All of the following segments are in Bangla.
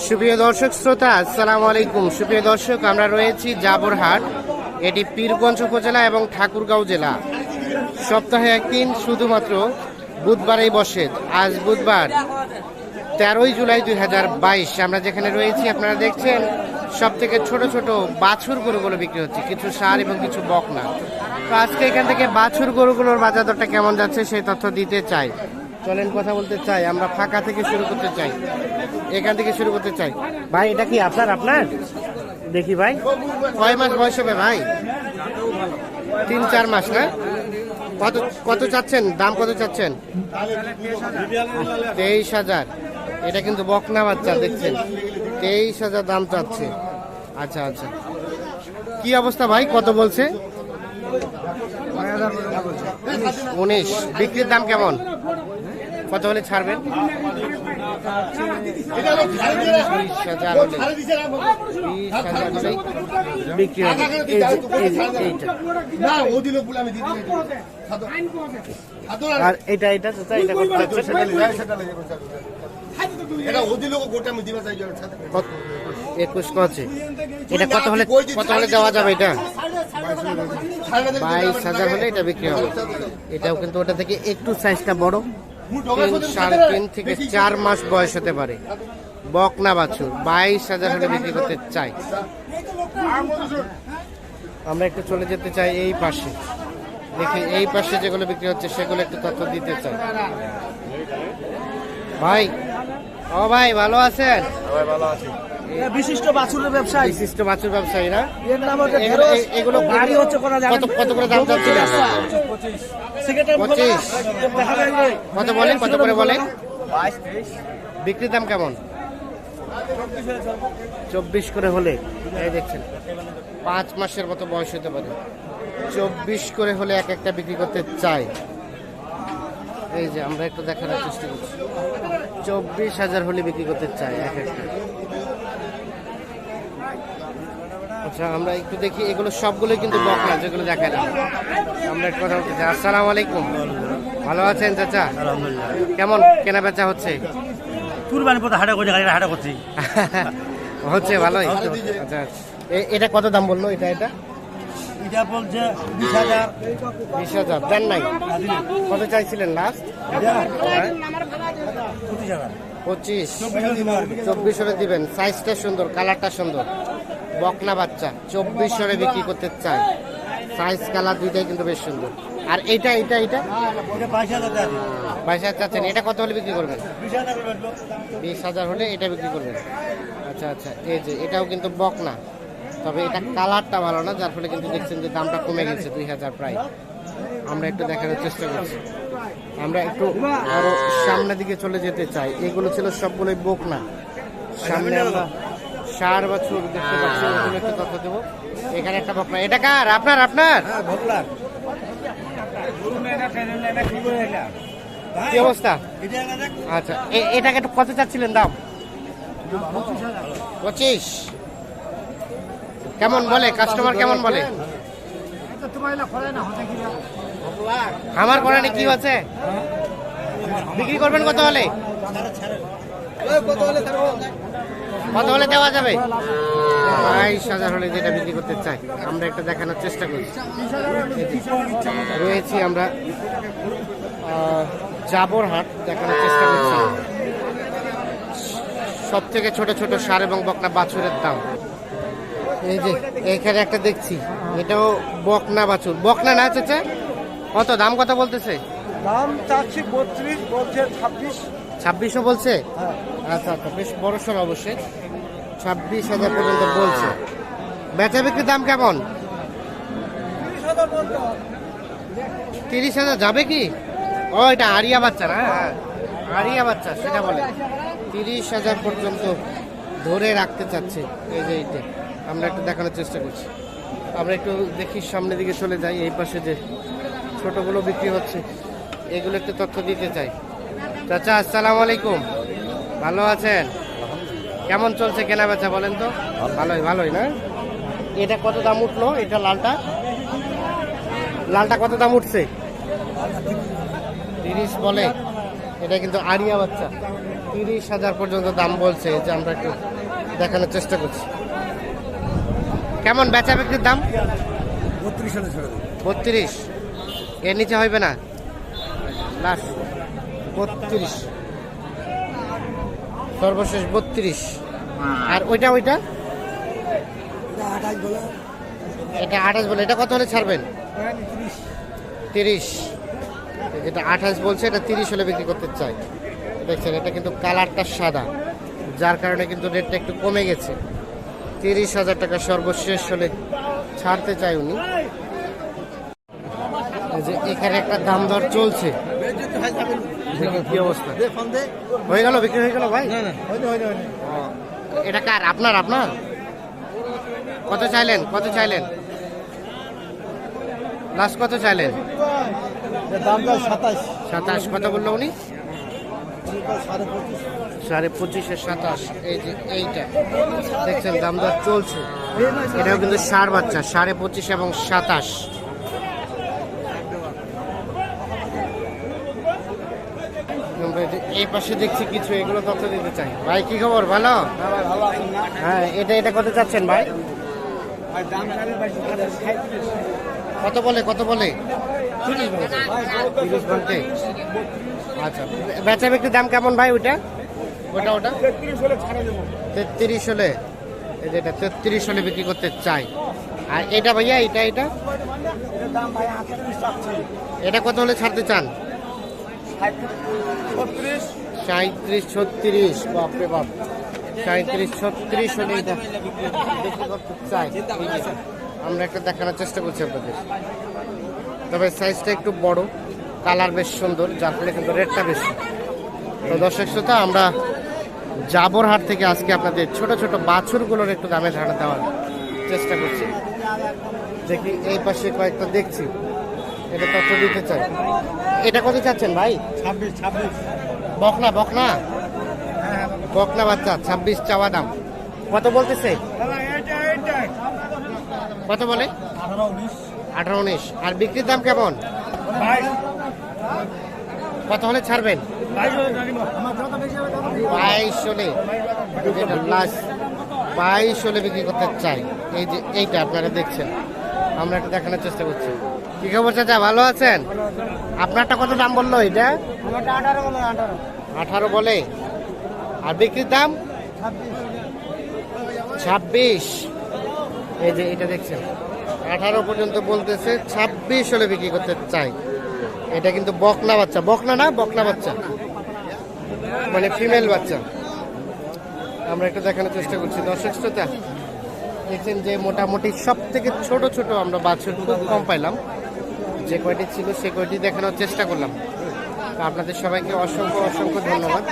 সুপ্রিয় দর্শক, শ্রোতা, আসসালামু আলাইকুম। সুপ্রিয় দর্শক, আমরা রয়েছি জাবরহাট। এটি পীরগঞ্জ উপজেলা এবং ঠাকুরগাঁও জেলা। সপ্তাহে একদিন শুধুমাত্র বুধবারেই বসে। আজ বুধবার, তেরোই জুলাই দুই হাজার বাইশ। আমরা যেখানে রয়েছি, আপনারা দেখছেন সব থেকে ছোট ছোট বাছুর গরুগুলো বিক্রি হচ্ছে। কিছু সার এবং কিছু বকনা। তো আজকে এখান থেকে বাছুর গরুগুলোর বাজার দরটা কেমন যাচ্ছে, সেই তথ্য দিতে চাই। চলেন, কথা বলতে চাই। আমরা ফাঁকা থেকে শুরু করতে চাই। এখান থেকে শুরু করতে চাই। ভাই, এটা কি আপনার আপনার? দেখি ভাই। কয় মাস বয়স হবে ভাই? তিন, চার মাস, না? কত কত চাচ্ছেন? দাম কত চাচ্ছেন? তেইশ হাজার। এটা কিন্তু বকনা বাচ্চা, দেখছেন? তেইশ হাজার দাম চাচ্ছে। আচ্ছা আচ্ছা। কি অবস্থা ভাই? কত বলছে? উনিশ। বিক্রির দাম কেমন? কত হলে ছাড়বেন? বিক্রি হবে। আর এটা এটা চাচা এটা কত? যাচ্ছে এটা ও দিল গোটা আমি দিবা চাই কত? একুশ কছে এটা কত হলে কত হলে দেওয়া যাবে এটা? বাইশ হাজার হলে এটা বিক্রি হবে। এটাও কিন্তু ওটা থেকে একটু সাইজটা বড়। সাড়ে তিন থেকে চার মাস বয়স হতে পারে। বকনা বাছুর বাইশ হাজার হলে বিক্রি করতে চাই। আমরা একটু চলে যেতে চাই এই পাশে। দেখি এই পাশে যেগুলো বিক্রি হচ্ছে সেগুলো একটু তথ্য দিতে চাই। ভাই ও ভাই ভালো আছেন? বিশিষ্ট বাছুরের ব্যবসায়ী। বিশিষ্ট বাছুর ব্যবসায়ী না? এর নাম হচ্ছে এগুলো বাড়ি হচ্ছে কোনা কত কত করে দাম চাচ্ছিলেন পঁচিশ। দেখা কত বলেন কত করে বলেন? বিক্রির দাম কেমন? চব্বিশ করে হলে এই দেখছেন পাঁচ মাসের মতো বয়স হতে পারে। চব্বিশ করে হলে এক একটা বিক্রি করতে চাই এই যে আমরা একটু দেখানোর চেষ্টা করছি। চব্বিশ হাজার হলে বিক্রি করতে চাই এক একটা। আচ্ছা আমরা একটু দেখি এগুলো সবগুলো কিন্তু বকনা যেগুলো দেখা যায়। আমরা একটু কথা বলতে চাই। আসসালামু আলাইকুম। ভালো আছেন চাচা? আলহামদুলিল্লাহ। কেমন? কেনা বেচা হচ্ছে? কুরবানি পথে হাঁটা করছি গাড়িটা হাঁটা করছি। হচ্ছে ভালোই। আচ্ছা এ- এটা কত দাম বলল? এটা এটা? এটা বলছে বিশ হাজার। বিশ হাজার। দেন নাই। কত চাইছিলেন লাস্ট পঁচিশ চব্বিশ হলে দিবেন। সাইজটা সুন্দর কালারটা সুন্দর। বকনা বাচ্চা চব্বিশ হলে বিক্রি করতে চাই সাইজ কালার দুইটাই কিন্তু বেশ সুন্দর। আর এইটা এইটা এইটা এটা বাইশ হাজার চাচ্ছেন। এটা কত হলে বিক্রি করবেন? বিশ হাজার বিশ হাজার হলে এটা বিক্রি করবেন। আচ্ছা আচ্ছা। এই যে এটাও কিন্তু বকনা। তবে এটা কালারটা ভালো না যার ফলে কিন্তু দেখছেন যে দামটা কমে গেছে দুই হাজার প্রায়। আমরা একটু দেখানোর চেষ্টা করছি। আমরা একটু আরও সামনের দিকে চলে যেতে চাই। এগুলো ছিল সবগুলোই বকনা। সামনে আমরা সার বছর দেখতে পাচ্ছি ওগুলো একটু তথ্য দেবো। এখানে একটা বকনা এটা কার? আপনার আপনার? হ্যাঁ কি অবস্থা। আচ্ছা এটাকে একটু কত চাচ্ছিলেন দাম? পঁচিশ। কেমন বলে? কাস্টমার কেমন বলে? আমার কোরআনে কি আছে? বিক্রি করবেন কত হলে? কত হলে দেওয়া যাবে? বাইশ হাজার হলে যেটা বিক্রি করতে চাই আমরা একটা দেখানোর চেষ্টা যে, রয়েছি আমরা আহ, জাবরহাট দেখানোর চেষ্টা করছি। সব থেকে ছোট ছোট সার এবং বকনা বাছুরের দাম। এই যে এখানে একটা দেখছি এটাও বকনা বাছুর। বকনা না চাচা? কত দাম কত বলতেছে? দাম চাচ্ছি বত্রিশ বলছে ছাব্বিশ। ছাব্বিশও বলছে? আচ্ছা আচ্ছা বেশ বড় সর অবশ্যই। ছাব্বিশ হাজার পর্যন্ত বলছে। বেচা বিক্রির দাম কেমন? তিরিশ হাজার যাবে কি? ও এটা আরিয়া বাচ্চা না? হ্যাঁ, আরিয়া বাচ্চা সেটা বলে। তিরিশ হাজার পর্যন্ত ধরে রাখতে চাচ্ছে এই যে এইটা। আমরা একটু দেখানোর চেষ্টা করছি। আমরা একটু দেখি সামনের দিকে চলে যাই। এই পাশে যে ছোটগুলো বিক্রি হচ্ছে এগুলো একটু তথ্য দিতে চাই। চাচা আসসালামু আলাইকুম। ভালো আছেন? কেমন চলছে কেনা বেচা বলেন তো? ভালোই ভালোই না? এটা কত দাম উঠল এটা লালটা? লালটা কত দাম উঠছে? তিরিশ বলে। এটা কিন্তু আরিয়া বাচ্চা। তিরিশ হাজার পর্যন্ত দাম বলছে যে আমরা একটু দেখানোর চেষ্টা করছি। কেমন বেচা বিক্রির দাম? বত্রিশ বত্রিশ। এর নিচে হইবে না? লাস্ট। বত্রিশ। সর্বশেষ বত্রিশ। আর ওইটা ওইটা? এটা আঠাশ বলে, এটা কত হলে ছাড়বেন? তিরিশ। যেটা আঠাশ বলছে, এটা তিরিশ হলে বিক্রি করতে চাই। দেখছেন, এটা কিন্তু কালারটা সাদা, যার কারণে কিন্তু রেটটা একটু কমে গেছে। তিরিশ হাজার টাকা সর্বশেষ হলে ছাড়তে চাই উনি। যে এখানে একটা দাম দর চলছে। কি অবস্থা? হয়ে গেল বিক্রি হয়ে গেল ভাই? এটা কার? আপনার আপনার? কত চাইলেন? কত চাইলেন? লাস্ট কত চাইলেন? সাতাশ। কত বলল উনি? সাড়ে পঁচিশে। সাতাশ। এই যে এইটা। দেখছেন দাম দর চলছে। এটাও কিন্তু সার বাচ্চা সাড়ে পঁচিশ এবং সাতাশ আমরা এই পাশে দেখছি কিছু এগুলো তথ্য দিতে চাই। ভাই কি খবর? ভালো? না? হ্যাঁ এটা এটা কত চাচ্ছেন ভাই? কত বলে কত বলে? তিরিশ আচ্ছা বেচা বিক্রির দাম কেমন ভাই ওটা ওটা ওটা? তেত্রিশ হলে দেবো। তেত্রিশ হলে? এটা তেত্রিশ হলে বিক্রি করতে চাই। আর এটা ভাইয়া এটা এটা? এটা কত হলে ছাড়তে চান? সাঁত্রিশ ছত্রিশ, বাপরে বাপ। সাঁত্রিশ ছত্রিশ আমরা একটা দেখানোর চেষ্টা করছি আপনাদের। তবে সাইজটা একটু বড় কালার বেশ সুন্দর, যার ফলে কিন্তু রেটটা বেশি। তো দর্শক শ্রোতা, আমরা জাবর হাট থেকে আজকে আপনাদের ছোট ছোট বাছুরগুলোর একটু দামে ধারণা দেওয়ার চেষ্টা করছি। দেখি এই পাশে কয়েকটা দেখছি। এটা তথ্য দিতে চাই। এটা কত চাচ্ছেন ভাই? ছাব্বিশ ছাব্বিশ। বকনা বকনা? বকনা বাচ্চা ছাব্বিশ চাওয়া দাম। কত বলতেছে? কত বলে? আঠারো উনিশ। আর বিক্রির দাম কেমন? কত হলে ছাড়বেন। বাইশ হলে লাস্ট বাইশ হলে বিক্রি করতে চাই। এই যে এইটা আপনারা দেখছেন। আমরা একটু দেখানোর চেষ্টা করছি। কি খবর চাচা, ভালো আছেন? আপনারটা কত দাম বলল এটা? আঠারো বলে। আর বিক্রির দাম? ছাব্বিশ। এই যে এটা দেখছেন, আঠারো পর্যন্ত বলতেছে, ছাব্বিশ হলে বিক্রি করতে চাই। এটা কিন্তু বকনা বাচ্চা। বকনা না, বকনা বাচ্চা। মানে ফিমেল বাচ্চা। আমরা একটু দেখানোর চেষ্টা করছি। দর্শক শ্রোতা, দেখছেন যে মোটামুটি সব থেকে ছোট ছোট আমরা বাছুর খুব কম পাইলাম। যে কয়টি ছিল সে কয়টি দেখানোর চেষ্টা করলাম। আপনাদের সবাইকে অসংখ্য অসংখ্য ধন্যবাদ।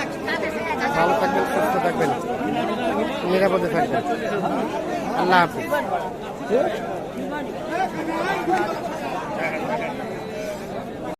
ভালো থাকবেন, সুস্থ থাকবেন, নিরাপদে থাকবেন। আল্লাহ হাফিজ।